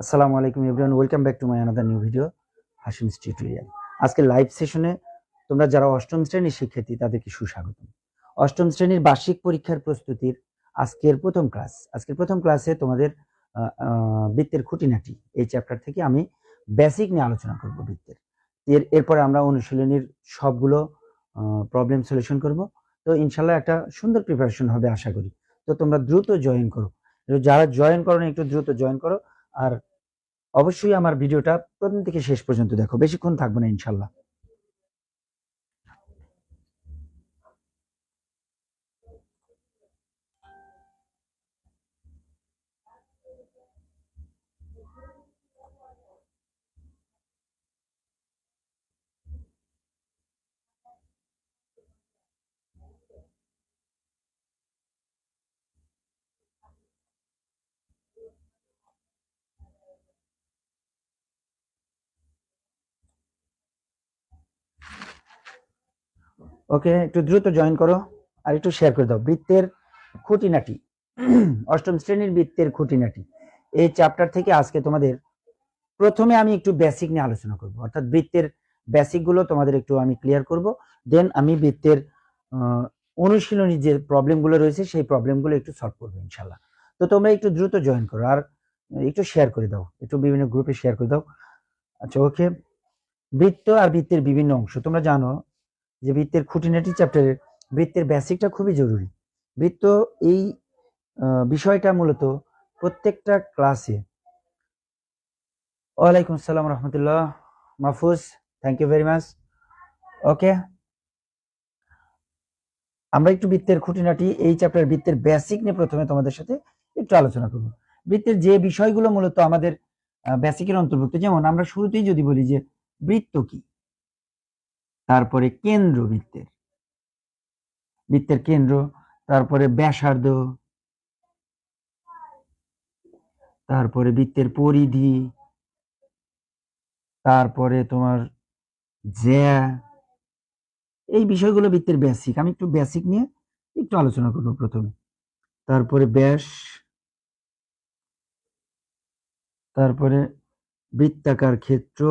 আসসালামু আলাইকুম everyone welcome back to my another new video Hashim's tutorial আজকে live সেশনে তোমরা যারা অষ্টম শ্রেণির শিক্ষার্থী, তাদেরকে সুস্বাগতম। অষ্টম শ্রেণির বার্ষিক পরীক্ষার প্রস্তুতির আজকের প্রথম ক্লাস আজকের প্রথম ক্লাসে তোমাদের বৃত্তের খুঁটিনাটি, এই চ্যাপ্টার থেকে আমি বেসিক নিয়ে আলোচনা করব বৃত্তের। এর, এরপরে আমরা অনুশীলনীর সবগুলো প্রবলেম সলিউশন করব। তো ইনশাল্লাহ একটা সুন্দর প্রিপারেশন হবে আশা করি। তো তোমরা দ্রুত জয়েন করো। যারা জয়েন করো একটু দ্রুত জয়েন করো। আর অবশ্যই আমার ভিডিওটা প্রথম থেকে শেষ পর্যন্ত দেখো। বেশিক্ষণ থাকব না ইনশাল্লাহ। ওকে, একটু দ্রুত জয়েন করো আর একটু শেয়ার করে দাও। বৃত্তের খুঁটিনাটি, অষ্টম শ্রেণির বৃত্তের খুঁটিনাটি। এই চ্যাপ্টার থেকে আজকে তোমাদের প্রথমে আমি একটু বেসিক নিয়ে আলোচনা করব। অর্থাৎ বৃত্তের বেসিকগুলো তোমাদের একটু আমি ক্লিয়ার করব। দেন আমি বৃত্তের অনুশীলনী যে প্রবলেমগুলো রয়েছে, সেই প্রবলেমগুলো একটু সলভ করব ইনশাল্লাহ। তো তোমরা একটু দ্রুত জয়েন করো আর একটু শেয়ার করে দাও। একটু বিভিন্ন গ্রুপে শেয়ার করে দাও। আচ্ছা ওকে বৃত্ত আর বৃত্তের বিভিন্ন অংশ। তোমরা জানো যে বৃত্তের খুঁটিনাটি চ্যাপ্টারের বৃত্তের বেসিকটা খুবই জরুরি। বৃত্ত এই বিষয়টা মূলত প্রত্যেকটা ক্লাসে ওয়ালাইকুম আসসালাম রহমতুল্লাহ। Mahfuz thank you very much okay আমরা একটু বৃত্তের খুঁটিনাটি, এই চ্যাপ্টার বৃত্তের বেসিক নিয়ে প্রথমে তোমাদের সাথে একটু আলোচনা করব। বৃত্তের যে বিষয়গুলো মূলত আমাদের বেসিকের অন্তর্ভুক্ত, যেমন আমরা শুরুতেই যদি বলি যে বৃত্ত কি? তারপরে কেন্দ্র বৃত্তের। বৃত্তের কেন্দ্র, তারপরে ব্যাসার্ধ, তারপরে বৃত্তের পরিধি, তারপরে তোমার জ্যা। এই বিষয়গুলো বৃত্তের বেসিক আমি একটু বেসিক নিয়ে একটু আলোচনা করব প্রথমে। তারপরে ব্যাস, তারপরে বৃত্তাকার ক্ষেত্র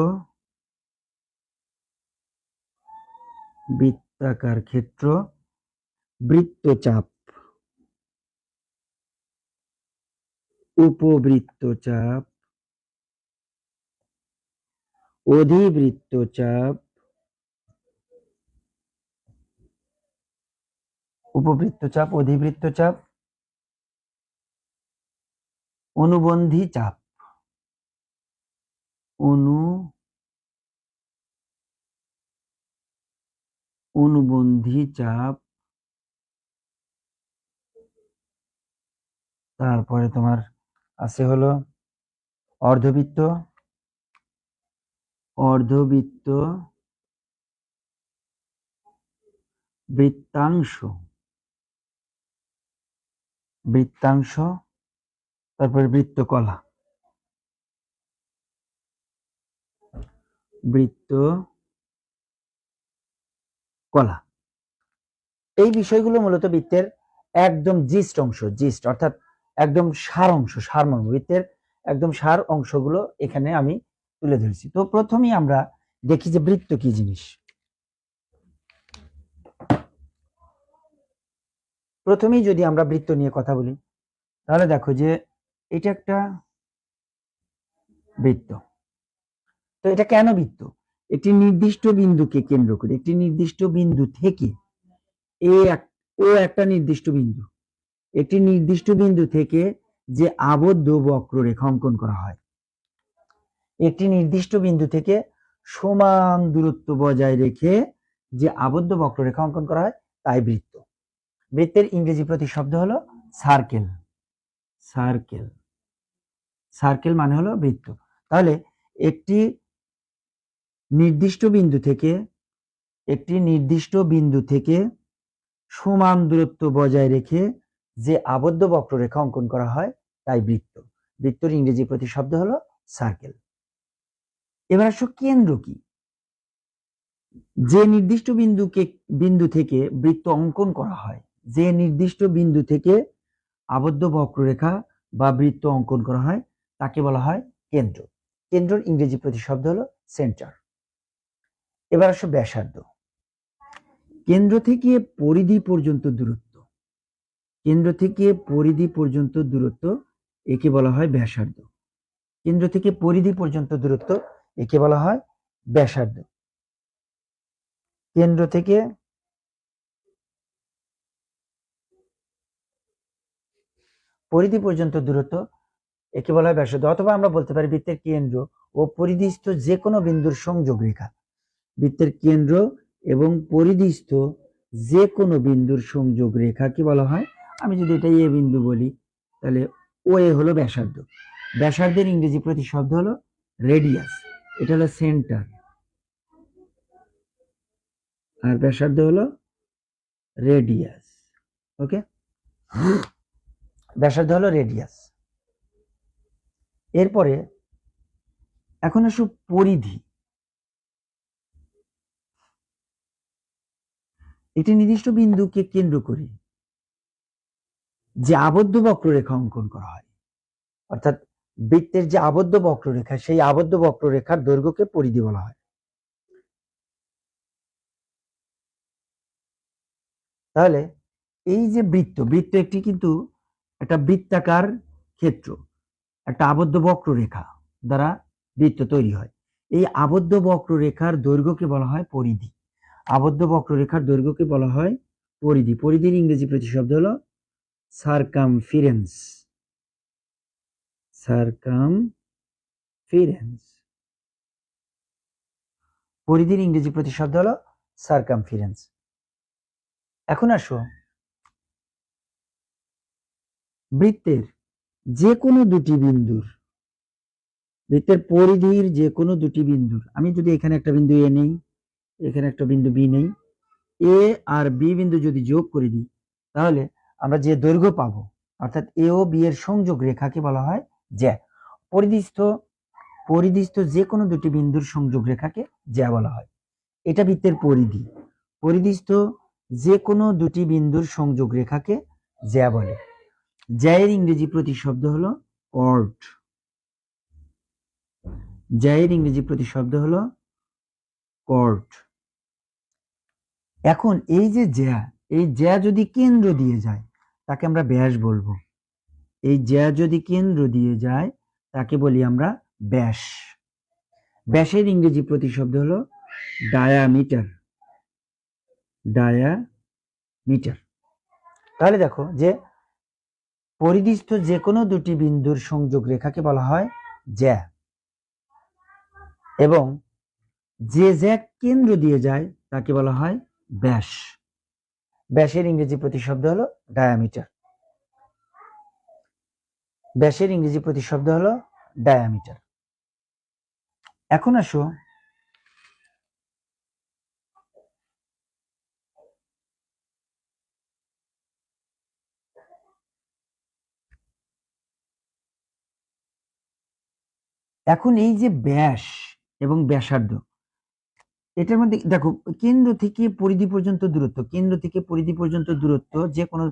বৃত্তাকার ক্ষেত্র বৃত্তচাপ। উপবৃত্তচাপ অধিবৃত্তচাপ উপবৃত্তচাপ অধিবৃত্তচাপ অনুবন্ধী চাপ। অনু অনুবন্ধী চাপ। তারপরে তোমার আছে হলো অর্ধবৃত্ত। অর্ধবৃত্ত। বৃত্তাংশ। বৃত্তাংশ। তারপরে বৃত্তকলা। বৃত্ত কলা। এই বিষয়গুলো মূলত বৃত্তের একদম জিস্ট অংশ, জিস্ট অর্থাৎ একদম সার অংশ সারমর্ম বৃত্তের একদম সার অংশগুলো এখানে আমি তুলে ধরেছি। তো প্রথমেই আমরা দেখি যে বৃত্ত কি জিনিস। প্রথমেই যদি আমরা বৃত্ত নিয়ে কথা বলি, তাহলে দেখো যে এটা একটা বৃত্ত। তো এটা কেন বৃত্ত? একটি নির্দিষ্ট বিন্দুকে কেন্দ্র করে, একটি নির্দিষ্ট বিন্দু থেকে এ ও একটা নির্দিষ্ট বিন্দু। একটি নির্দিষ্ট বিন্দু থেকে যে আবদ্ধ বক্ররেখা অঙ্কন করা হয়, একটি নির্দিষ্ট বিন্দু থেকে সমান দূরত্ব বজায় রেখে যে আবদ্ধ বক্ররেখা অঙ্কন করা হয়, তাই বৃত্ত। বৃত্তের ইংরেজি প্রতিশব্দ হলো সার্কেল সার্কেল সার্কেল মানে হলো বৃত্ত। তাহলে একটি নির্দিষ্ট বিন্দু থেকে, একটি নির্দিষ্ট বিন্দু থেকে সমান দূরত্ব বজায় রেখে যে আবদ্ধ বক্ররেখা অঙ্কন করা হয়, তাই বৃত্ত। বৃত্তর ইংরেজি প্রতিশব্দ হলো সার্কেল এবার আসো কেন্দ্র কি? যে নির্দিষ্ট বিন্দুকে, বিন্দু থেকে বৃত্ত অঙ্কন করা হয়, যে নির্দিষ্ট বিন্দু থেকে আবদ্ধ বক্ররেখা বা বৃত্ত অঙ্কন করা হয়, তাকে বলা হয় কেন্দ্র। কেন্দ্রর ইংরেজি প্রতিশব্দ হলো সেন্টার এবার আসো ব্যাসার্ধ। কেন্দ্র থেকে পরিধি পর্যন্ত দূরত্ব। কেন্দ্র থেকে পরিধি পর্যন্ত দূরত্ব একে বলা হয় ব্যাসার্ধ। কেন্দ্র থেকে পরিধি পর্যন্ত দূরত্ব একে বলা হয় ব্যাসার্ধ। কেন্দ্র থেকে পরিধি পর্যন্ত দূরত্ব একে বলা হয় ব্যাসার্ধ। অথবা আমরা বলতে পারি বৃত্তের কেন্দ্র ও পরিধিস্থ যে কোনো বিন্দুর সংযোগ রেখা। বৃত্তের কেন্দ্র এবং পরিধিস্থ যে কোনো বিন্দুর সংযোগ রেখা কি বলা হয়? আমি যদি এটা এ বিন্দু বলি, তাহলে ও এ হলো ব্যাসার্ধ। ব্যাসার্ধের ইংরেজি প্রতিশব্দ হলো রেডিয়াস এটা হলো সেন্টার আর ব্যাসার্ধ হলো রেডিয়াস ওকে ব্যাসার্ধ হলো রেডিয়াস এরপরে, এখন আসো পরিধি। একটি নির্দিষ্ট বিন্দুকে কেন্দ্র করে যে আবদ্ধ বক্ররেখা অঙ্কন করা হয়। অর্থাৎ বৃত্তের যে আবদ্ধ বক্ররেখা, সেই আবদ্ধ বক্ররেখার দৈর্ঘ্যকে পরিধি বলা হয়। তাহলে এই যে বৃত্ত বৃত্ত একটি কিন্তু একটা বৃত্তাকার ক্ষেত্র, একটা আবদ্ধ বক্ররেখা দ্বারা বৃত্ত তৈরি হয়। এই আবদ্ধ বক্ররেখার দৈর্ঘ্যকে বলা হয় পরিধি। আবদ্ধ বক্ররেখার দৈর্ঘ্যকে বলা হয় পরিধি। পরিধির ইংরেজি প্রতিশব্দ হলো সারকামফিরেন্স সারকামফিরেন্স পরিধির ইংরেজি প্রতিশব্দ হলো সারকামফিরেন্স এখন আসো। বৃত্তের যে কোনো দুটি বিন্দুর, বৃত্তের পরিধির যে কোনো দুটি বিন্দুর। আমি যদি এখানে একটা বিন্দু এ নেই এখানে একটা বিন্দু বি নেই। এ আর বি বিন্দু যদি যোগ করে দিই, তাহলে আমরা যে দৈর্ঘ্য পাবো, অর্থাৎ এ ও বি এর সংযোগ রেখাকে বলা হয় জ্যা। পরিধিস্থ পরিধিস্থ যে কোনো দুটি বিন্দুর সংযোগ রেখাকে জ্যা বলা হয়। এটা বৃত্তের পরিধি। পরিধিস্থ যে কোনো দুটি বিন্দুর সংযোগ রেখাকে জ্যা বলে। জ্যায়ের ইংরেজি প্রতিশব্দ হলো কর্ড জ্যায়ের ইংরেজি প্রতিশব্দ হলো কর্ড এখন এই যে জ্যা, এই জ্যা যদি কেন্দ্র দিয়ে যায়, তাকে আমরা ব্যাস বলব। এই জ্যা যদি কেন্দ্র দিয়ে যায়, তাকে বলি আমরা ব্যাস। ব্যাসের ইংরেজি প্রতিশব্দ হলো ডায়ামিটার ডায়ামিটার তাহলে দেখো যে পরিধিস্থ যে কোনো দুটি বিন্দুর সংযোগ রেখাকে বলা হয় জ্যা। এবং যে জ্যা কেন্দ্র দিয়ে যায়, তাকে বলা হয় ব্যাস। ব্যাসের ইংরেজি প্রতিশব্দ হলো ডায়ামিটার ব্যাসের ইংরেজি প্রতিশব্দ হলো ডায়ামিটার এখন আসো। এখন এই যে ব্যাস এবং ব্যাসার্ধ এটার মধ্যে, দেখো, কেন্দ্র থেকে পরিধি পর্যন্ত দূরত্ব, কেন্দ্র থেকে পরিধি পর্যন্ত দূরত্ব যে কোনো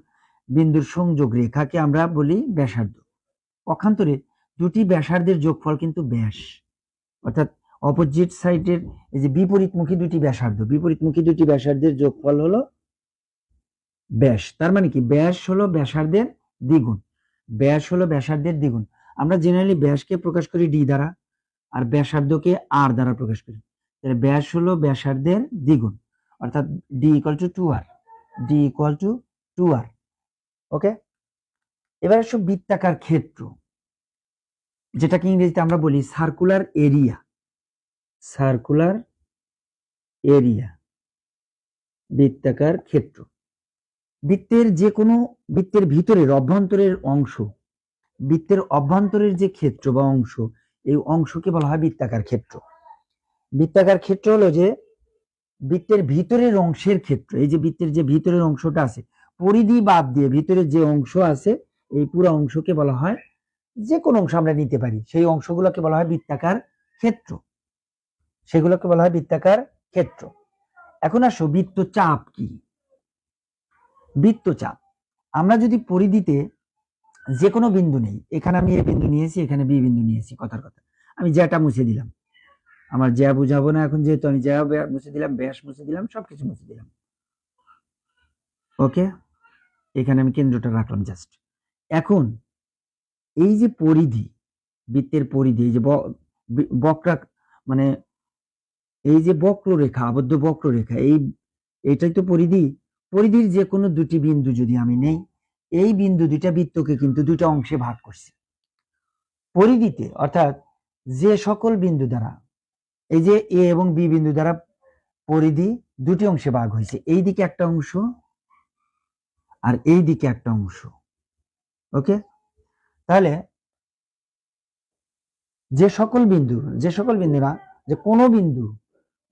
বিন্দুর সংযোগ রেখাকে আমরা বলি ব্যাসার্ধ। পক্ষান্তরে দুটি ব্যাসার্ধের যোগফল কিন্তু ব্যাস। অর্থাৎ অপোজিট সাইডের এই যে বিপরীতমুখী দুটি ব্যাসার্ধ, বিপরীতমুখী দুটি ব্যাসার্ধের যোগফল হলো ব্যাস। তার মানে কি? ব্যাস হলো ব্যাসার্ধের দ্বিগুণ। ব্যাস হলো ব্যাসার্ধের দ্বিগুণ। আমরা জেনারেলি ব্যাসকে প্রকাশ করি ডি দ্বারা, আর ব্যাসার্ধকে আর দ্বারা প্রকাশ করি। তাহলে ব্যাস হলো ব্যাসার্ধের দ্বিগুণ, অর্থাৎ D equal to two R D equal to two R okay এবার আসো বৃত্তাকার ক্ষেত্র, যেটাকে ইংরেজিতে আমরা বলি সার্কুলার এরিয়া সার্কুলার এরিয়া বৃত্তাকার ক্ষেত্র। বৃত্তের যে কোনো, বৃত্তের ভিতরের অভ্যন্তরের অংশ, বৃত্তের অভ্যন্তরের যে ক্ষেত্র বা অংশ, এই অংশকে বলা হয় বৃত্তাকার ক্ষেত্র। বৃত্তাকার ক্ষেত্র হলো যে বৃত্তের ভিতরের অংশের ক্ষেত্র, এই যে বৃত্তের যে ভিতরের অংশটা আছে, পরিধি বাদ দিয়ে ভিতরের যে অংশ আছে, এই পুরো অংশকে বলা হয় যে কোনো অংশ আমরা নিতে পারি। সেই অংশগুলোকে বলা হয় বৃত্তাকার ক্ষেত্র। সেগুলোকে বলা হয় বৃত্তাকার ক্ষেত্র। এখন আসো, বৃত্তচাপ কি? বৃত্তচাপ। আমরা যদি পরিধিতে যে কোনো বিন্দু নেই, এখানে আমি এ বিন্দু নিয়েছি, এখানে বি বিন্দু নিয়েছি, কথার কথা। আমি যেটা মুছে দিলাম। আমার জ্যা বুঝাবো না এখন যেহেতু আমি ব্যা- মুছে দিলাম, ব্যাস মুছে দিলাম, সবকিছু মুছে দিলাম। ওকে এখানে আমি কেন্দ্রটা রাখলাম জাস্ট এখন, এই যে পরিধি, বৃত্তের পরিধি, এই যে বক্রা মানে এই যে বক্ররেখা, আবদ্ধ বক্ররেখা, এই এটাই তো পরিধি। পরিধির যে কোনো দুটি বিন্দু যদি আমি নেই, এই বিন্দু দুইটা বৃত্তকে কিন্তু দুটো অংশে ভাগ করছি। পরিধিতে, অর্থাৎ যে সকল বিন্দু দ্বারা এই যে এ এবং বি বিন্দু দ্বারা পরিধি দুটি অংশে ভাগ হয়েছে। এই দিকে একটা অংশ আর এই দিকে একটা অংশ। ওকে? তাহলে যে সকল বিন্দু, যে সকল বিন্দু না যে কোনো বিন্দু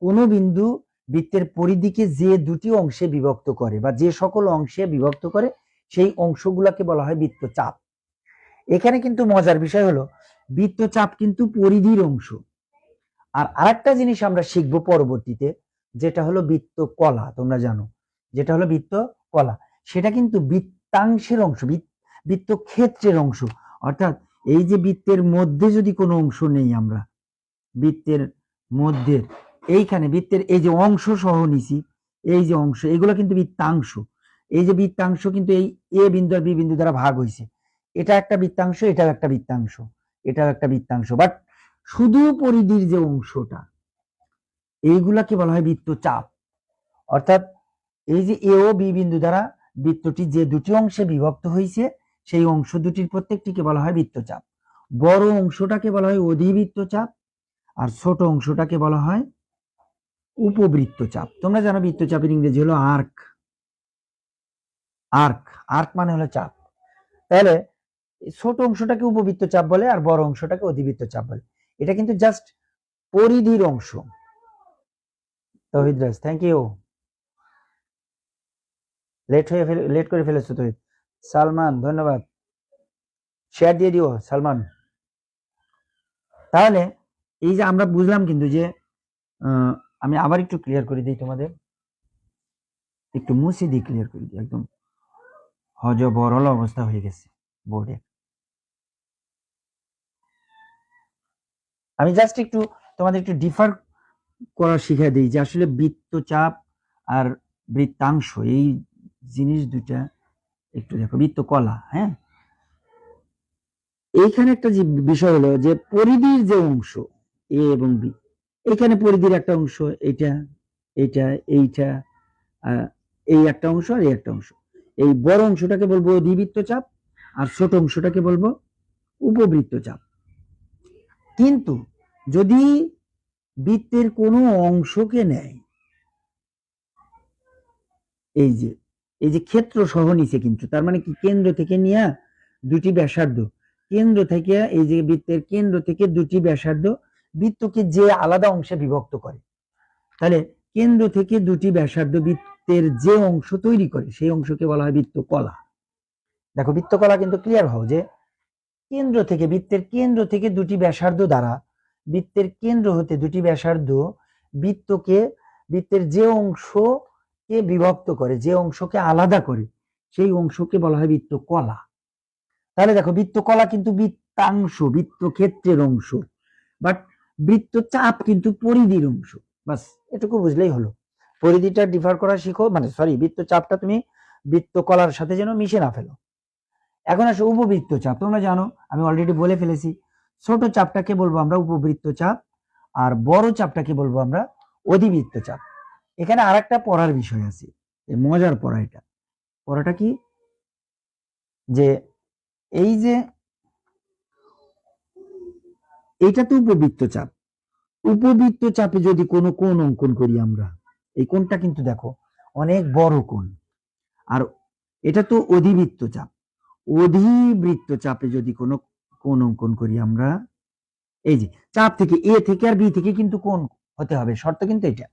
কোনো বিন্দু বৃত্তের পরিধিকে যে দুটি অংশে বিভক্ত করে বা যে সকল অংশে বিভক্ত করে, সেই অংশগুলোকে বলা হয় বৃত্তচাপ। এখানে কিন্তু মজার বিষয় হলো, বৃত্তচাপ কিন্তু পরিধির অংশ। আর আরেকটা জিনিস আমরা শিখব পরবর্তীতে, যেটা হলো বৃত্ত কলা, তোমরা জানো, যেটা হলো বৃত্ত কলা। সেটা কিন্তু বৃত্তাংশের অংশ, বৃত্ত- ক্ষেত্রের অংশ। অর্থাৎ এই যে বৃত্তের মধ্যে যদি কোনো অংশ নেই আমরা, বৃত্তের মধ্যে, এইখানে বৃত্তের এই যে অংশ সহ নিছি, এই যে অংশ, এগুলো কিন্তু বৃত্তাংশ। এই যে বৃত্তাংশ কিন্তু এই এ বিন্দু আর বি বিন্দু দ্বারা ভাগ হয়েছে এটা একটা বৃত্তাংশ, এটাও একটা বৃত্তাংশ, এটাও একটা বৃত্তাংশ। বাট শুধু পরিধির যে অংশটা, এইগুলাকে বলা হয় বৃত্তচাপ। অর্থাৎ এই যে এ ও বি বিন্দু দ্বারা বৃত্তটি যে দুটি অংশে বিভক্ত হয়েছে সেই অংশ দুটির প্রত্যেকটিকে বলা হয় বৃত্তচাপ। বড় অংশটাকে বলা হয় অধিবৃত্তচাপ, আর ছোট অংশটাকে বলা হয় উপবৃত্তচাপ। তোমরা জানো বৃত্তচাপের ইংরেজি হলো আর্ক। আর্ক আর্ক মানে হলো চাপ। তাহলে ছোট অংশটাকে উপবৃত্ত চাপ বলে, আর বড় অংশটাকে অধিবৃত্ত চাপ বলে। এটা কিন্তু জাস্ট পরিধির অংশ। Tohid Raj thank you late হয়ে লেট করে ফেলেছো তহিদ। সালমান, ধন্যবাদ। শেয়ার দিয়ে দিও, সালমান। তাহলে এই যে আমরা বুঝলাম কিন্তু যে আমি আবার একটু ক্লিয়ার করে দিই তোমাদের। একটু মুছে দিই ক্লিয়ার করে দিই, একদম হজ বরল অবস্থা হয়ে গেছে বোর্ডে আমি জাস্ট একটু তোমাদের একটু ডিফার করা শিখিয়ে দিই যে আসলে বৃত্তচাপ আর বৃত্তাংশ, এই জিনিস দুটা একটু দেখো, বৃত্তকলা হ্যাঁ? এইখানে একটা যে বিষয় হলো যে পরিধির যে অংশ, এ এবং বি, এখানে পরিধির একটা অংশ, এটা এটা, এইটা এই একটা অংশ আর এই একটা অংশ। এই বড় অংশটাকে বলব অধিবৃত্ত চাপ আর ছোট অংশটাকে বলব উপবৃত্ত চাপ কিন্তু যদি বৃত্তের কোনো অংশকে নেয়, এই যে এই যে ক্ষেত্র সহ নিছে কিন্তু, তার মানে কি কেন্দ্র থেকে নিয়ে দুটি ব্যাসার্ধ, কেন্দ্র থেকে এই যে বৃত্তের কেন্দ্র থেকে দুটি ব্যাসার্ধ বৃত্তকে যে আলাদা অংশে বিভক্ত করে, তাহলে কেন্দ্র থেকে দুটি ব্যাসার্ধ বৃত্তের যে অংশ তৈরি করে, সেই অংশকে বলা হয় বৃত্ত কলা দেখো বৃত্তকলা কিন্তু ক্লিয়ার হও যে কেন্দ্র থেকে, বৃত্তের কেন্দ্র থেকে দুটি ব্যাসার্ধ দ্বারা, বৃত্তের কেন্দ্র হতে দুটি ব্যাসার্ধ বৃত্তকে, বৃত্তের যে অংশকে বিভক্ত করে, যে অংশকে আলাদা করে, সেই অংশকে বলা হয় বৃত্ত কলা তাহলে দেখো বৃত্ত কলা কিন্তু বৃত্তাংশ বৃত্ত ক্ষেত্রের অংশ বাট বৃত্ত চাপ কিন্তু পরিধির অংশ। বাস, এটুকু বুঝলেই হলো। পরিধিটা ডিফার করা শিখো মানে সরি বৃত্ত চাপটা তুমি বৃত্ত কলার সাথে যেন মিশে না ফেলো। এখন আসো উপবৃত্ত চাপ, তোমরা জানো, আমি অলরেডি বলে ফেলেছি, ছোট চাপটাকে বলব আমরা উপবৃত্ত চাপ, আর বড় চাপটাকে বলব আমরা অধিবৃত্ত চাপ। এখানে আরেকটা পড়ার বিষয় আছে মজার পড়া এটা। পড়াটা কি? যে এই যে এটা তো উপবৃত্ত চাপ। উপবৃত্ত চাপে যদি কোনো কোণ অঙ্কন করি আমরা, এই কোণটা কিন্তু দেখো, অনেক বড় কোণ। আর এটা তো অধিবৃত্ত চাপ। অধিবৃত্ত চাপে যদি কোনো কোণ অঙ্কন করি আমরা, এই যে চাপ থেকে এ থেকে আর বি থেকে কিন্তু কোণ হতে হবে? শর্ত কিন্তু এটা,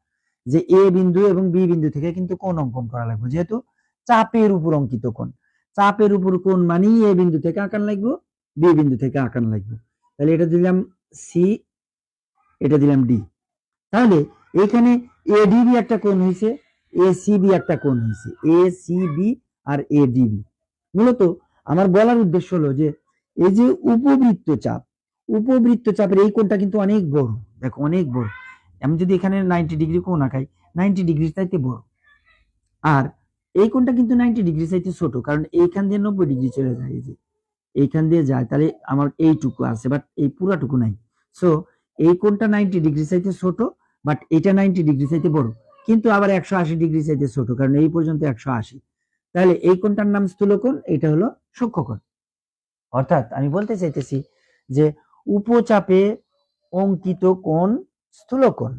যে এ বিন্দু এবং বি বিন্দু থেকে কিন্তু কোণ অঙ্কন করা লাগবে? যেহেতু চাপের উপর অঙ্কিত কোণ, চাপের উপর কোণ মানেই এ বিন্দু থেকে আঁকান লাগবে বি বিন্দু থেকে আঁকান লাগবে। তাহলে এটা দিলাম সি এটা দিলাম ডি তাহলে এখানে এ এডিবি একটা কোণ হয়েছে এসিবি একটা কোণ হয়েছে এ সি বি আর এডিবি মূলত আমার বলার উদ্দেশ্য হলো যে, এই যে উপবৃত্ত চাপ, উপবৃত্ত চাপের এই কোণটা কিন্তু অনেক বড়। দেখো, অনেক বড়। আমি যদি এখানে নাইনটি ডিগ্রি কোণ আঁকাই নাইনটি ডিগ্রি চাইতে বড়। আর এই কোণটা কিন্তু নাইনটি ডিগ্রি চাইতে ছোট, কারণ এইখান দিয়ে নব্বই ডিগ্রি চলে যায় যে। এইখান দিয়ে যায়, তাহলে আমার এইটুকু আছে বাট এই পুরাটুকু নাই। সো এই কোণটা নাইনটি ডিগ্রি চাইতে ছোট বাট এটা নাইনটি ডিগ্রি চাইতে বড়। কিন্তু আবার একশো আশি ডিগ্রি চাইতে ছোট, কারণ এই পর্যন্ত একশো আশি। তাহলে এই কোণটার নাম স্থূলকোণ, এটা হলো সূক্ষ্মকোণ অর্থাৎ আমি বলতে চাইতেছি যে উপচাপে অঙ্কিত কোণ স্থূলকোণ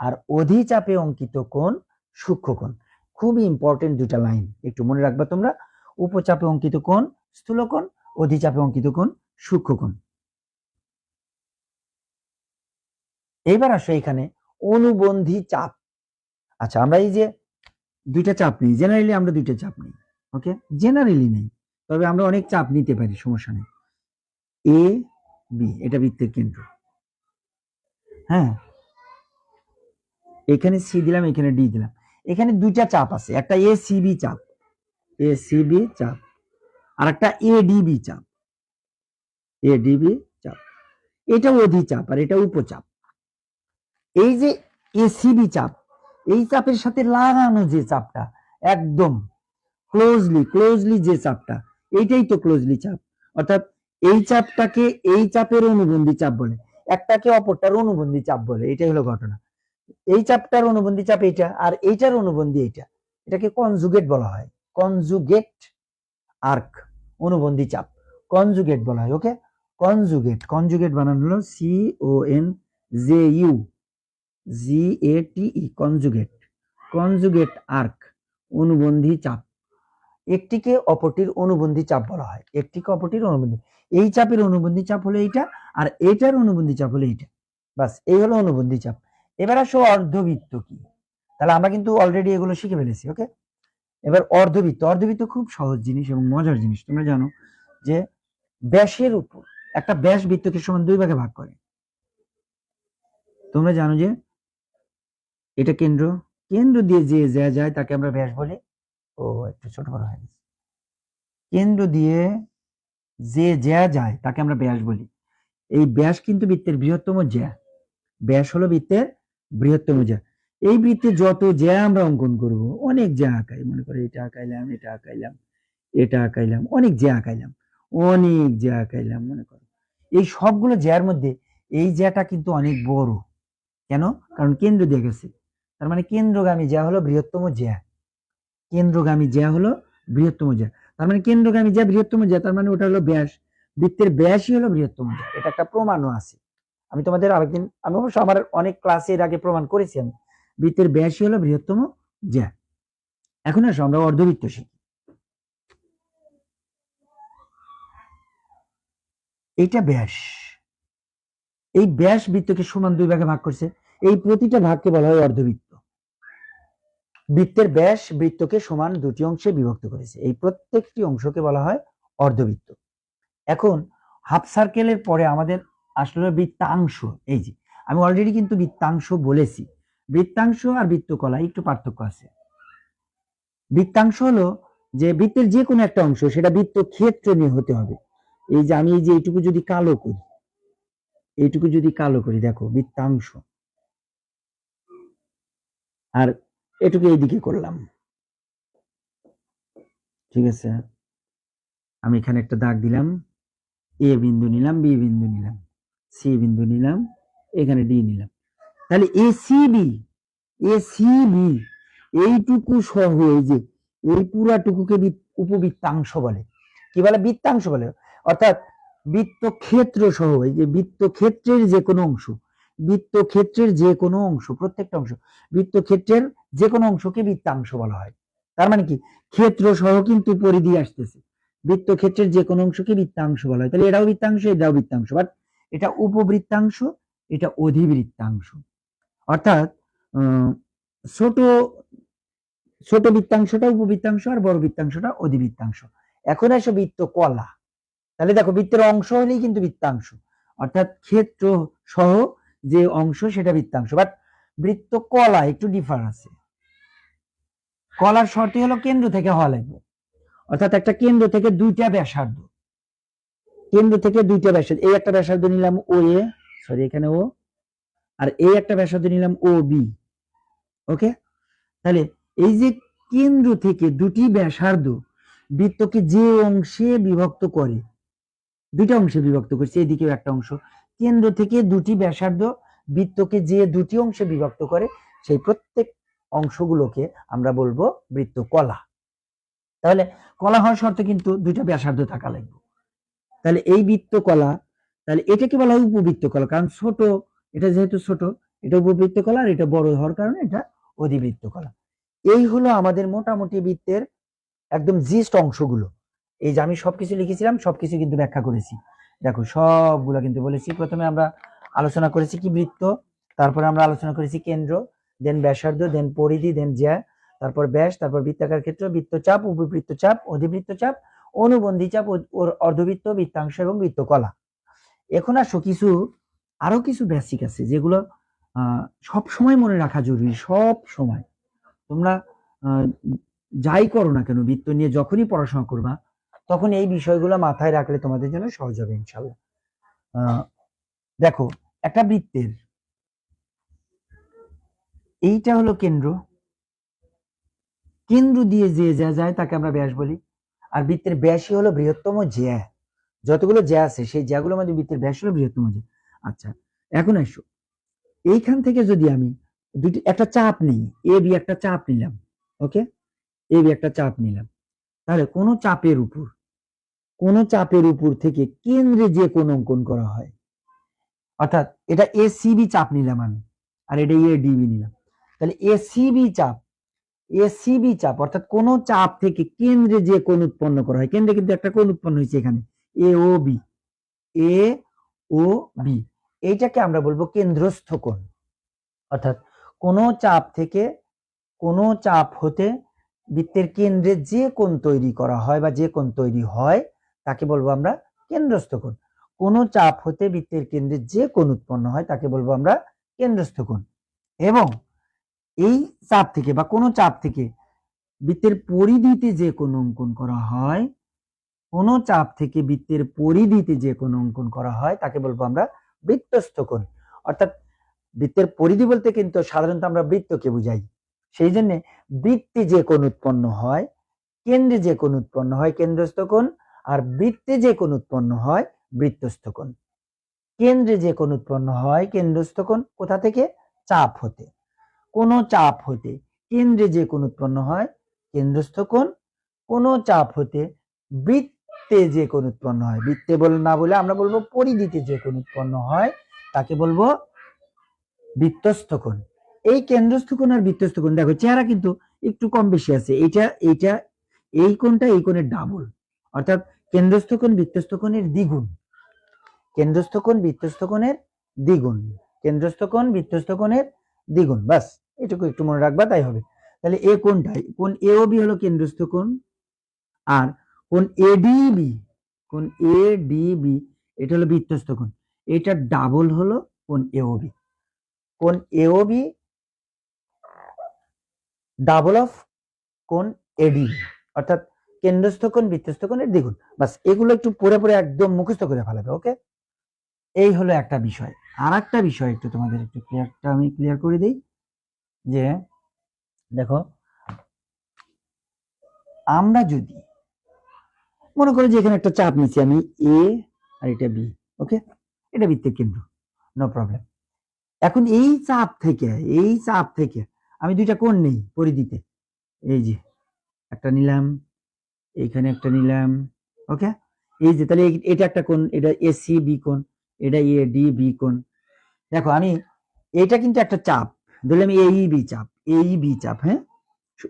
আর অধিচাপে অঙ্কিত কোণ সূক্ষ্মকোণ। খুবই ইম্পর্টেন্ট দুটা লাইন একটু মনে রাখবা তোমরা। উপচাপে অঙ্কিত কোণ স্থূলকোণ, অধিচাপে অঙ্কিত কোণ সূক্ষ্মকোণ। এইবার আসো এখানে, অনুবন্ধী চাপ। আচ্ছা আমরা এই যে দুইটা চাপ নিই জেনারেলি আমরা দুইটা চাপ নিই। ওকে জেনারেলি নেই। তবে আমরা অনেক চাপ নিতে পারি, সমস্যা নেই। এ বি এটা বৃত্তের কেন্দ্র। হ্যাঁ? এখানে সি দিলাম, এখানে ডি দিলাম। এখানে দুইটা চাপ আছে, একটা এ সিবি চাপ। এ সিবি চাপ। আর একটা এ এডিবি চাপ। এ এডিবি চাপ। এটা অধিচাপ আর এটা উপচাপ। এই যে এসিবি চাপ, এই চাপের সাথে লাগানো যে চাপটা, একদম ক্লোজলি ক্লোজলি যে চাপটা, এইটাই তো ক্লোজলি চাপ। অর্থাৎ এই চাপটাকে এই চাপের অনুবন্ধী চাপ বলে, একটাকে অপরটার অনুবন্ধী চাপ বলে, এটাই হলো ঘটনা। এই চাপটার অনুবন্ধী চাপ এইটা, আর এইটার অনুবন্ধী এইটা, এটাকে কনজুগেট বলা হয়। কনজুগেট আর্ক অনুবন্ধী চাপ। কনজুগেট বলা হয় ওকে কনজুগেট কনজুগেট বানানো হলো C O N J U G A T E conjugate conjugate arc অনুবন্ধী চাপ। একটিকে অপরটির অনুবন্ধী চাপ বলা হয়। একটিকে অপরটির অনুবন্ধী। এই চাপের অনুবন্ধী চাপ হলো এইটা আর এইটার অনুবন্ধী চাপ হলো এইটা। বাস, এই হলো অনুবন্ধী চাপ। এবার আসো অর্ধবৃত্ত কি? তাহলে আমরা কিন্তু অলরেডি এগুলো শিখে ফেলেছি ওকে এবার অর্ধবৃত্ত। অর্ধবৃত্ত খুব সহজ জিনিস এবং মজার জিনিস। তোমরা জানো যে ব্যাসের উপর একটা ব্যাস বৃত্তকে সমান দুই ভাগে ভাগ করে। তোমরা জানো যে এটা কেন্দ্র। কেন্দ্র দিয়ে যে যা যায় তাকে আমরা ব্যাস বলি। ও একটু ছোট বড় হয়ে গেছে। কেন্দ্র দিয়ে যে জ্যা যায়, তাকে আমরা ব্যাস বলি। এই ব্যাস কিন্তু বৃত্তের বৃহত্তম জ্যা। ব্যাস হলো বৃত্তের বৃহত্তম জ্যা। এই বৃত্তে যত জ্যা আমরা অঙ্কন করব, অনেক জ্যা আঁকাই। মনে করে, এটা আঁকাইলাম এটা আঁকাইলাম এটা আঁকাইলাম, অনেক জ্যা আঁকাইলাম, অনেক জ্যা আঁকাইলাম, মনে করো। এই সবগুলো জ্যার মধ্যে এই জ্যাটা কিন্তু অনেক বড়। কেন? কারণ কেন্দ্র দিয়ে গেছে। তার মানে কেন্দ্রগামী জ্যা হলো বৃহত্তম জ্যা। কেন্দ্রগামী জ্যা হলো বৃহত্তম জ্যা। তার মানে কেন্দ্রগামী জ্যা, বৃহত্তম জ্যা, তার মানে ওটা হলো ব্যাস। বৃত্তের ব্যাসই হলো বৃহত্তম জ্যা। এটা একটা প্রমাণও আছে। আমি তোমাদের আরেকদিন, আমি অবশ্য আমার অনেক ক্লাসে এর আগে প্রমাণ করেছি আমি। বৃত্তের ব্যাসই হলো বৃহত্তম জ্যা। এখন আসো, আমরা অর্ধবৃত্ত শিখি। এটা ব্যাস। এই ব্যাস বৃত্তকে সমান দুই ভাগে ভাগ করছে। এই প্রতিটা ভাগকে বলা হয় অর্ধবৃত্ত। বৃত্তের ব্যাস বৃত্তকে সমান দুটি অংশে বিভক্ত করেছে। এই প্রত্যেকটি অংশকে বলা হয় অর্ধবৃত্ত। এখন হাফ সার্কেলের পরে আমাদের আসলে বৃত্তাংশ। এই যে, আমি অলরেডি কিন্তু বৃত্তাংশ বলেছি। বৃত্তাংশ আর বৃত্তকলা একটু পার্থক্য আছে। বৃত্তাংশ হলো যে বৃত্তের যে কোনো একটা অংশ, সেটা বৃত্ত ক্ষেত্র নিয়ে হতে হবে। এই যে আমি এই যে এইটুকু যদি কালো করি, এইটুকু যদি কালো করি, দেখো বৃত্তাংশ। আর এটুকু এইদিকে করলাম। ঠিক আছে? আমি এখানে একটা দাগ দিলাম। এ বিন্দু নিলাম, বি বিন্দু নিলাম, সি বিন্দু নিলাম, এখানে ডি নিলাম। তাহলে A C B, A C B, এইটুকু সহ যে, এই পুরাটুকুকে বৃত্ত- উপবৃত্তাংশ বলে। কি বলে? বৃত্তাংশ বলে। অর্থাৎ বৃত্ত ক্ষেত্র সহ, এই যে বৃত্ত ক্ষেত্রের যে কোনো অংশ বৃত্ত ক্ষেত্রের যে কোনো অংশ, প্রত্যেকটা অংশ বৃত্ত ক্ষেত্রের যে কোনো অংশকে বৃত্তাংশ বলা হয়। তার মানে কি? ক্ষেত্র সহ কিন্তু পরিধি আসতেছে। বৃত্ত ক্ষেত্রের যে কোনো অংশকে বৃত্তাংশ বলা হয়। তাহলে এটাও বৃত্তাংশ এটাও বৃত্তাংশ। বাট এটা উপবৃত্তাংশ, এটা অধিবৃত্তাংশ। অর্থাৎ ছোট ছোট বৃত্তাংশটা উপবৃত্তাংশ আর বড় বৃত্তাংশটা অধিবৃত্তাংশ। এখন আসো বৃত্ত কলা। তাহলে দেখো, বৃত্তের অংশ হলেই কিন্তু বৃত্তাংশ। অর্থাৎ ক্ষেত্র সহ যে অংশ সেটা বৃত্তাংশ বাট বৃত্ত কলা, একটু ডিফার আছে। কলার শর্তই হলো কেন্দ্র থেকে হওয়া লাগবে। অর্থাৎ একটা কেন্দ্র থেকে দুইটা ব্যাসার্ধ। কেন্দ্র থেকে দুইটা ব্যাসার্ধ, এই একটা ব্যাসার্ধ নিলাম ও এ সরি এখানে ও আর এই একটা ব্যাসার্ধ নিলাম ও বি ওকে তাহলে এই যে কেন্দ্র থেকে দুটি ব্যাসার্ধ বৃত্তকে যে অংশে বিভক্ত করে, দুইটা অংশে বিভক্ত করছে, এদিকেও একটা অংশ। কেন্দ্র থেকে দুটি ব্যাসার্ধ বৃত্তকে যে দুটি অংশে বিভক্ত করে, সেই প্রত্যেক অংশগুলোকে আমরা বলব বৃত্ত কলা। তাহলে কলা হওয়ার শর্তে কিন্তু দুইটা ব্যাসার্ধ থাকা লাগবে। তাহলে এই বৃত্ত কলা, তাহলে এটাকে বলা হয় উপবৃত্ত কলা, কারণ ছোট, এটা যেহেতু ছোট, এটা উপবৃত্ত কলা আর এটা বড় হওয়ার কারণে এটা অধিবৃত্ত কলা। এই হলো আমাদের মোটামুটি বৃত্তের একদম জিস্ট অংশগুলো। এই যে আমি সবকিছু লিখেছিলাম, সবকিছু কিন্তু ব্যাখ্যা করেছি। দেখো, সবগুলো কিন্তু বলেছি। প্রথমে আমরা আলোচনা করেছি কি বৃত্ত, তারপরে আমরা আলোচনা করেছি কেন্দ্র দেন ব্যাসার্ধ দেন পরিধি দেন জ্যা, তারপর ব্যাস, তারপর বৃত্তাকার ক্ষেত্র, বৃত্তচাপ উপবৃত্ত চাপ অধিবৃত্ত চাপ অনুবন্ধী চাপ, ও- ওর অর্ধবৃত্ত, বৃত্তাংশ এবং বৃত্তকলা। এখন আসো কিছু, আরও কিছু বেসিক আছে যেগুলো সব সময় মনে রাখা জরুরি সব সময় তোমরা যাই করো না কেন, বৃত্ত নিয়ে যখনই পড়াশোনা করবা তখন এই বিষয়গুলো মাথায় রাখলে তোমাদের জন্য সহজ হবে ইনশাল্লাহ দেখো, একটা বৃত্তের, এইটা হলো কেন্দ্র। কেন্দ্র দিয়ে যে যা যায় তাকে আমরা ব্যাস বলি। আর বৃত্তের ব্যাসই হলো বৃহত্তম জ্যা। যতগুলো জ্যা আছে, সেই জ্যাগুলোর মধ্যে বৃত্তের ব্যাস হলো বৃহত্তম জ্যা। আচ্ছা এখন আসো। এইখান থেকে যদি আমি দুটি, একটা চাপ নিই, এ বি একটা চাপ নিলাম, ওকে? এ বি একটা চাপ নিলাম। তাহলে কোন চাপের উপর, কোন চাপের উপর থেকে কেন্দ্রে যে কোন অঙ্কন করা হয়। অর্থাৎ এটা এ সিবি চাপ নিলাম আমি, আর এটা এ ডিবি নিলাম। তাহলে এ সিবি চাপ এ সিবি চাপ, অর্থাৎ কোন চাপ থেকে কেন্দ্রে যে কোন উৎপন্ন করা হয়, কেন্দ্রে কিন্তু একটা কোন উৎপন্ন হয়েছে এখানে এ ও বি এ ও বি এইটাকে আমরা বলব কেন্দ্রস্থ কোণ। অর্থাৎ কোন চাপ থেকে কোন চাপ হতে বৃত্তের কেন্দ্রে যে কোণ তৈরি করা হয় বা যে কোণ তৈরি হয়, তাকে বলব আমরা কেন্দ্রস্থ কোণ। কোন চাপ হতে বৃত্তের কেন্দ্রে যে কোণ উৎপন্ন হয়, তাকে বলব আমরা কেন্দ্রস্থ কোণ। এবং এই চাপ থেকে বা কোনো চাপ থেকে বৃত্তের পরিধিতে যে কোনো অঙ্কন করা হয়, কোনো চাপ থেকে বৃত্তের পরিধিতে যে কোনো অঙ্কন করা হয়, তাকে বলব আমরা বৃত্তস্থ কোণ। অর্থাৎ বৃত্তের পরিধি বলতে কিন্তু সাধারণত আমরা বৃত্তকে বুঝাই। সেই জন্য বৃত্তে যে কোণ উৎপন্ন হয়, কেন্দ্রে যে কোণ উৎপন্ন হয়, কেন্দ্রস্থ কোণ, আর বৃত্তে যে কোণ উৎপন্ন হয়, বৃত্তস্থ কোণ। কেন্দ্রে যে কোণ উৎপন্ন হয়, কেন্দ্রস্থ কোণ কোথা থেকে? চাপ হতে। কোন চাপ হতে, কেন্দ্রে যে কোণ উৎপন্ন হয়, কেন্দ্রস্থ কোণ। কোন চাপ হতে, বৃত্তে যে কোণ উৎপন্ন হয়, বৃত্তে বল না বলে আমরা বলব পরিধিতে যে কোণ উৎপন্ন হয়, তাকে বলব বৃত্তস্থ কোণ। এই কেন্দ্রস্থ আর বৃত্তস্থ কোণ, দেখো চেহারা কিন্তু একটু কম বেশি আছে। এটা এইটা, এই কোণটা এই কোণের ডাবল। অর্থাৎ কেন্দ্রস্থ কোণ, বৃত্তস্থ কোণের দ্বিগুণ। কেন্দ্রস্থ কোণ, বৃত্তস্থ কোণের দ্বিগুণ। কেন্দ্রস্থ কোণ, বৃত্তস্থ কোণের দ্বিগুণ। বাস এটুকু একটু মনে রাখবা, তাই হবে। তাহলে এ কোণটাই কোন এ ও বি হলো কেন্দ্রস্থ কোণ, আর কোণ এডিবি কোন এ ডিবি এটা হলো বৃত্তস্থ কোণ। এটা ডাবল হলো কোণ এওবি কোণ এওবি ডাবল অফ কোন এডি অর্থাৎ কেন্দ্রস্থ কোণ, বৃত্তস্থ কোণের দ্বিগুণ। বাস, এগুলো একটু পরে পরে একদম মুখস্থ করে ফেলাবে, ওকে? এই হলো একটা বিষয়। আর একটা বিষয় একটু তোমাদের একটু ক্লিয়ারটা আমি ক্লিয়ার করে দিই, যে দেখো, আমরা যদি মনে করো যে এখানে একটা চাপ নিচ্ছি, আমি এ আর এটা বি ওকে? এটা বৃত্তের কেন্দ্র নো প্রবলেম এখন এই চাপ থেকে, এই চাপ থেকে আমি দুইটা কোণ নেই পরিধিতে। এই যে, একটা নিলাম, এইখানে একটা নিলাম ওকে এই যে, তাহলে এটা একটা কোণ, এটা এসি বি কোণ, এটা এ ডি বি কোণ। দেখো, আমি এটা কিন্তু একটা চাপ। ধরলাম এই বি চাপ এই বি চাপ হ্যাঁ?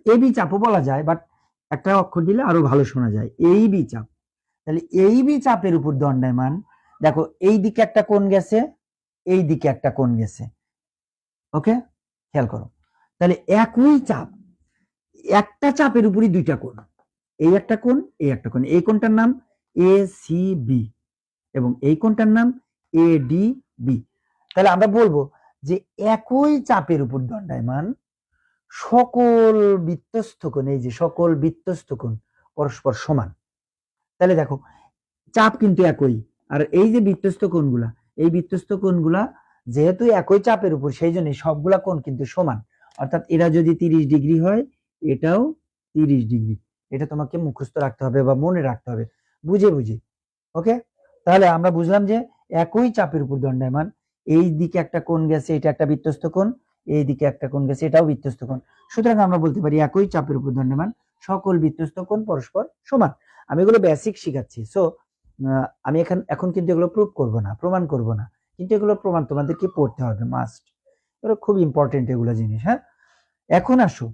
এ বি চাপও বলা যায় বাট একটা অক্ষর দিলে আরও ভালো শোনা যায়। এই বি চাপ। তাহলে এই বি চাপের উপর দণ্ডায়মান, দেখো, এই দিকে একটা কোণ গেছে, এই দিকে একটা কোণ গেছে ওকে খেয়াল করো। তাহলে একই চাপ, একটা চাপের উপরই দুইটা কোণ। এই একটা কোণ, এই একটা কোণ। এই কোণটার নাম এ সি বি এবং এই কোণটার নাম এ ডি বি তাহলে আমরা বলব যে একই চাপের উপর দণ্ডায়মান সকল বৃত্তস্থ কোণ, এই যে সকল বৃত্তস্থ কোণ পরস্পর সমান। তাহলে দেখো, চাপ কিন্তু একই। আর এই যে বৃত্তস্থ কোণগুলা, এই বৃত্তস্থ কোণগুলা যেহেতু একই চাপের উপর, সেই জন্য সবগুলা কোণ কিন্তু সমান। অর্থাৎ এরা যদি তিরিশ ডিগ্রি হয়, এটাও তিরিশ ডিগ্রি। এটা তোমাকে মুখস্থ রাখতে হবে বা মনে রাখতে হবে। বুঝে বুঝে। ওকে তাহলে আমরা বুঝলাম যে একই চাপের উপর দণ্ডায়মান। এই দিকে একটা কোণ গেছে, এটা একটা বৃত্তস্থ কোণ। এই দিকে একটা কোণ গেছে, এটাও বৃত্তস্থ কোণ। সুতরাং আমরা বলতে পারি একই চাপের উপর দণ্ডায়মান। সকল বৃত্তস্থ কোণ পরস্পর সমান। আমি এগুলো বেসিক শিখাচ্ছি। সো আমি এখন এখন কিন্তু এগুলো প্রুভ করব না, প্রমাণ করব না। কিন্তু এগুলো প্রমাণ তোমাদেরকে পড়তে হবে মাস্ট এগুলো খুব ইম্পর্টেন্ট এগুলো জিনিস হ্যাঁ? এখন আসো,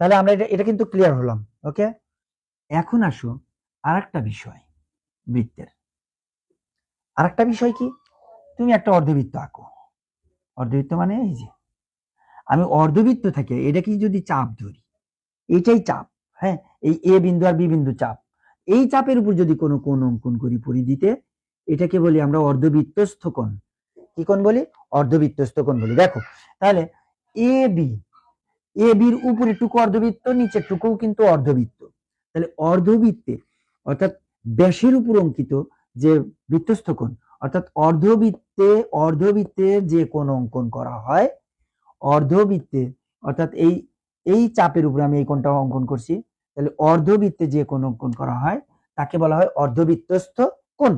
তাহলে আমরা এটা এটা কিন্তু ক্লিয়ার হলাম ওকে এখন আসো আর একটা বিষয়, বৃত্তের। আর একটা বিষয় কি? তুমি একটা অর্ধবৃত্ত আঁকো। অর্ধবৃত্ত মানে এই যে, আমি অর্ধবৃত্ত থেকে এটাকে যদি চাপ ধরি, এটাই চাপ হ্যাঁ? এই এ বিন্দু আর বি বিন্দু চাপ, এই চাপের উপর যদি কোনো কোণ অঙ্কন করি পরিধিতে, এটাকে বলি আমরা অর্ধবৃত্তস্থ কোণ। কি কোণ বলি? অর্ধবৃত্তস্থ কোণ বলি। দেখো, তাহলে এ বি এ বির উপরে টুকু অর্ধবৃত্ত, নিচের টুকুও কিন্তু অর্ধবৃত্ত। তাহলে অর্ধবৃত্তে, অর্থাৎ ব্যাসের উপর অঙ্কিত যে বৃত্তস্থ কোণ, অর্থাৎ অর্ধবৃত্তে অর্ধবৃত্তে যে কোন অঙ্কন করা হয়, অর্ধবৃত্তে, অর্থাৎ এই এই চাপের উপরে আমি এই কোণটা অঙ্কন করছি, তাহলে অর্ধবৃত্তে যে কোন অঙ্কন করা হয়, তাকে বলা হয় অর্ধবৃত্তস্থ কোণ।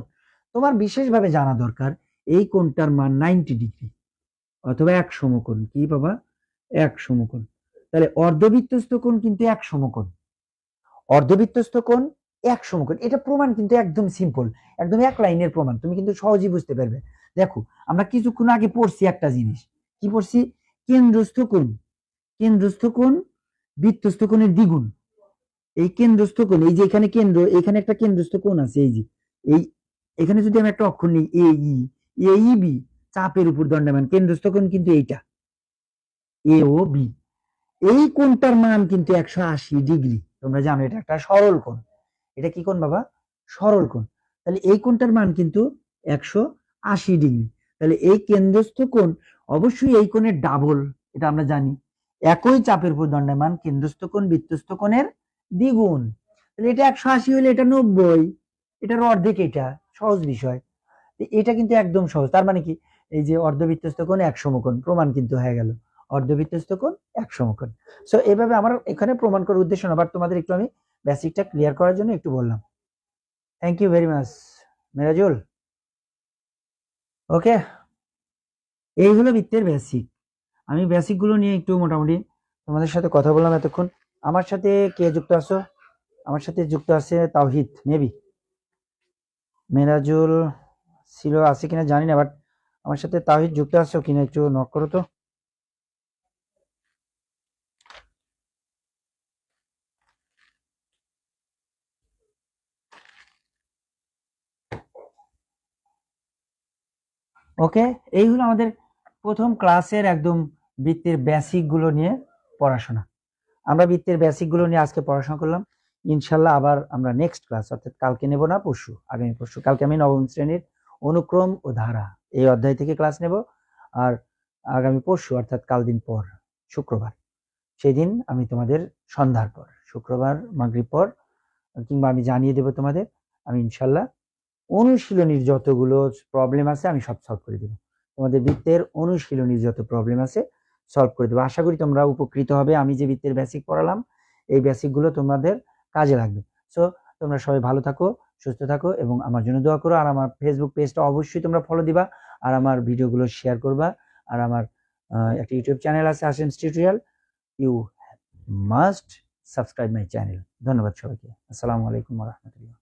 তোমার বিশেষভাবে জানা দরকার এই কোণটার মান নাইনটি ডিগ্রি অথবা এক সমকোণ। কি বাবা? এক সমকোণ। তাহলে অর্ধবৃত্তস্থ কোণ কিন্তু এক সমকোণ। অর্ধবৃত্তস্থ কোণ এক সমকোণ। এটা প্রমাণ কিন্তু একদম সিম্পল একদম এক লাইনের প্রমাণ। তুমি কিন্তু সহজেই বুঝতে পারবে। দেখো, আমরা কিছুক্ষণ আগে পড়ছি একটা জিনিস। কি পড়ছি? কেন্দ্রস্থ কোণ। কেন্দ্রস্থ কোণ বৃত্তস্থ কোণের দ্বিগুণ। এই কেন্দ্রস্থ কোণ, এই যে এখানে কেন্দ্র, এখানে একটা কেন্দ্রস্থ কোণ আছে, এই যে। এই, এখানে যদি আমি একটা অক্ষর নিই A E A E B চাপের উপর দণ্ডায়মান, কেন্দ্রস্থ কোণ কিন্তু এইটা। এ ও বি এই কোণটার মান কিন্তু একশো আশি ডিগ্রি। তোমরা জানো, এটা একটা সরল কোণ। এটা কি কোণ বাবা? সরল কোণ। তাহলে এই কোণটার মান কিন্তু একশো আশি ডিগ্রি। তাহলে এই কেন্দ্রস্থ কোণ অবশ্যই এই কোণের ডাবল, এটা আমরা জানি। একই চাপের উপর দণ্ডায়মান, কেন্দ্রস্থ কোণ বৃত্তস্থ কোণের দ্বিগুণ। তাহলে এটা একশো আশি হলে এটা নব্বই, এটার অর্ধেক এটা, সহজ বিষয়। এটা কিন্তু একদম সহজ। তার মানে কি? এই যে অর্ধবৃত্তস্থ কোণ এক সমকোণ প্রমাণ কিন্তু হয়ে গেল। অর্ধবৃত্তস্থ কোণ এক সমকোণ সো এভাবে আমার এখানে প্রমাণ করার উদ্দেশ্য না বাট তোমাদের একটু আমি বেসিকটা ক্লিয়ার করার জন্য একটু বললাম। Thank you very much Merajul. Okay এই হলো বৃত্তের বেসিক আমি বেসিকগুলো নিয়ে একটু মোটামুটি তোমাদের সাথে কথা বললাম এতক্ষণ। আমার সাথে কে যুক্ত আছো? আমার সাথে যুক্ত আছে তাওহিদ মেবি মেরাজুল ছিল, আছে কিনা জানি না বাট আমার সাথে তাওহিদ যুক্ত আছো কিনা একটু নক করো তো। ওকে, এই হলো আমাদের প্রথম ক্লাসের একদম বৃত্তের বেসিকগুলো নিয়ে পড়াশোনা। আমরা বৃত্তের বেসিকগুলো নিয়ে আজকে পড়াশোনা করলাম। ইনশাল্লাহ আবার আমরা নেক্সট ক্লাস অর্থাৎ কালকে নেব না, পরশু, আগামী পরশু, কালকে আমি নবম শ্রেণির অনুক্রম ও ধারা। এই অধ্যায় থেকে ক্লাস নেব আর আগামী পরশু, অর্থাৎ কাল দিন পর, শুক্রবার। সেই দিন আমি তোমাদের সন্ধ্যার পর, শুক্রবার, মাগরিব পর, কিংবা আমি জানিয়ে দেব তোমাদের, আমি ইনশাল্লাহ অনুশীলনীর যতগুলো প্রবলেম আছে আমি সব সলভ করে দেবো। তোমাদের বৃত্তের অনুশীলনীর যত প্রবলেম আছে সলভ করে দেবো। আশা করি তোমরা উপকৃত হবে। আমি যে বৃত্তের বেসিক পড়ালাম, এই বেসিকগুলো তোমাদের কাজে লাগবে। সো তোমরা সবাই ভালো থাকো। সুস্থ থাকো এবং আমার জন্য দোয়া করো। আর আমার ফেসবুক পেজটা অবশ্যই তোমরা ফলো দিবা। আর আমার ভিডিওগুলো শেয়ার করবা। আর আমার একটা ইউটিউব চ্যানেল আছে আসেন tutorial you must subscribe my channel ধন্যবাদ সবাইকে। আসসালামু আলাইকুম রহমতুল্লাহ।